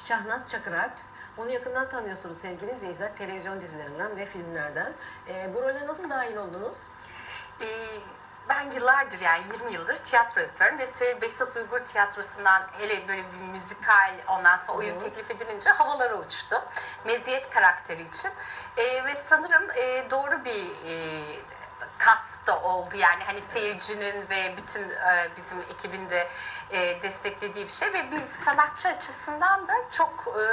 Şahnaz Çakırak. Onu yakından tanıyorsunuz sevgili izleyiciler. Televizyon dizilerinden ve filmlerden. Ee, bu role nasıl dahil oldunuz? Ee, ben yıllardır yani 20 yıldır tiyatro yapıyorum ve Süheyl Behzat Uygur Tiyatrosu'ndan hele böyle bir müzikal ondan sonra oyun Hı teklif edilince havalara uçtu. Meziyet karakteri için. Ee, ve sanırım e, doğru bir e, kas da oldu yani. Hani seyircinin ve bütün e, bizim ekibin de e, desteklediği bir şey. Ve bir sanatçı açısından da çok e,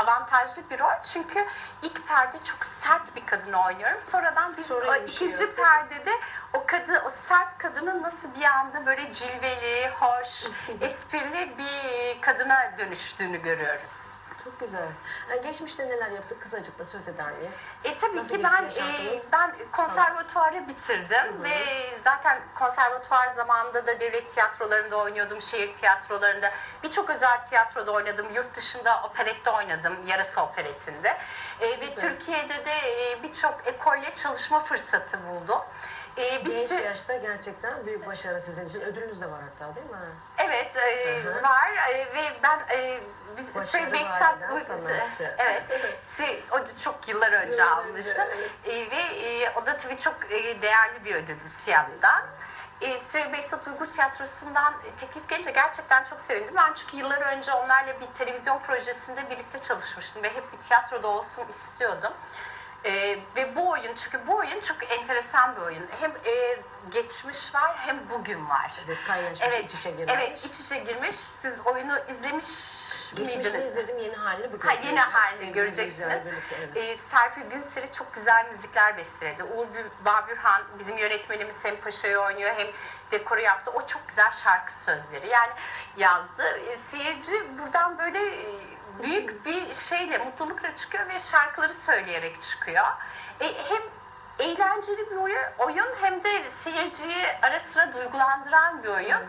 avantajlı bir rol. Çünkü ilk perde çok sert bir kadını oynuyorum. Sonradan biz Sonra o ikinci perdede o kadı o sert kadının nasıl bir anda böyle cilveli, hoş, esprili bir kadına dönüştüğünü görüyoruz. Çok güzel. Yani geçmişte neler yaptık? Kısacık da söz eder miyiz? E tabii Nasıl ki ben e, ben konservatuvarı bitirdim hı. ve zaten konservatuvar zamanında da devlet tiyatrolarında oynuyordum, şehir tiyatrolarında. Birçok özel tiyatroda oynadım. Yurt dışında operette oynadım, Yarasa Operetinde. E, ve Güzel. Türkiye'de de e, birçok ekolle çalışma fırsatı buldum. E, bir Genç sü- yaşta gerçekten büyük başarı sizin için. Ödülünüz de var hatta değil mi? Evet e, Hı hı. var e, ve ben e, biz Başarı şey Behzat sanatçı. evet şey, o da çok yıllar önce Yıllar önce, almıştım. E, ve e, o da tabii çok e, değerli bir ödüldü Siyah'tan. E, Süheyl Behzat Uygur Tiyatrosu'ndan e, teklif gelince gerçekten çok sevindim. Ben çünkü yıllar önce onlarla bir televizyon projesinde birlikte çalışmıştım ve hep bir tiyatroda olsun istiyordum. E, oyun çünkü bu oyun çok enteresan bir oyun. Hem e, geçmiş var hem bugün var. Evet, kaynaşmış, Evet, iç içe girmiş. evet iç içe girmiş. Siz oyunu izlemiş Geçmişte miydiniz? izledim yeni halini bugün. Ha, yeni halini göreceksiniz. birlikte, evet. Ee, Serpil Günser'i çok güzel müzikler besteledi. Uğur Bü- Babürhan bizim yönetmenimiz hem Paşa'yı oynuyor hem dekoru yaptı. O çok güzel şarkı sözleri yani yazdı. Ee, seyirci buradan böyle e, büyük bir şeyle, mutlulukla çıkıyor ve şarkıları söyleyerek çıkıyor. E, hem eğlenceli bir oyun, hem de seyirciyi ara sıra duygulandıran bir oyun.